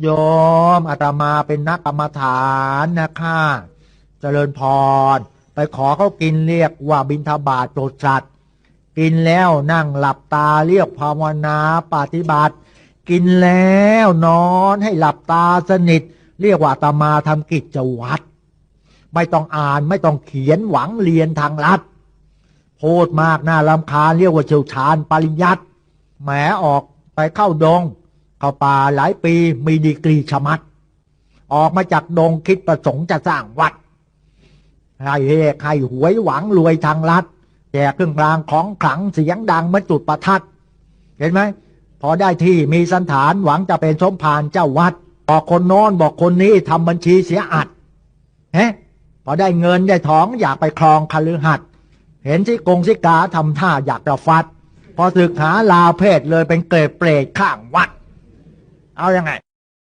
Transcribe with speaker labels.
Speaker 1: โยมอาตมาเป็นนักกรรมฐานนะคะเจริญพร ไปขอเขากินเรียกว่าบินทบาทโปรดสัตว์กินแล้วนั่งหลับตาเรียกภาวนาปฏิบัติ กินแล้วนอนให้หลับตาสนิท เรียกว่าอาตมาทำกิจวัตรไม่ต้องอ่านไม่ต้องเขียนหวังเรียนทางลัดพูดมากหน่าลำคาญเรียกว่าเชี่ยวชาญปริยัติแหมออกไปเข้าดง เข้าป่าหลายปีมีดีกรีชมัด ออกมาจากดงคิดประสงค์จะสร้างวัดให้เฮกให้หวยหวังรวยทางลัดแจกเครื่องรางของขลังเสียงดังเมื่อจุดประทัด เห็นไหม พอได้ที่มีสันฐานหวังจะเป็นสมภารเจ้าวัด บอกคนโน้นบอกคนนี้ทำบัญชีเสียอัดเฮ้พอได้เงินได้ท้องอยากไปครองคฤหัสถ์เห็นที่กงสิกาทำท่าอยากจะฟัด พอศึกหาลาวเพศเลยเป็นเกรดเปรตข้างวัด เอาอยัางไง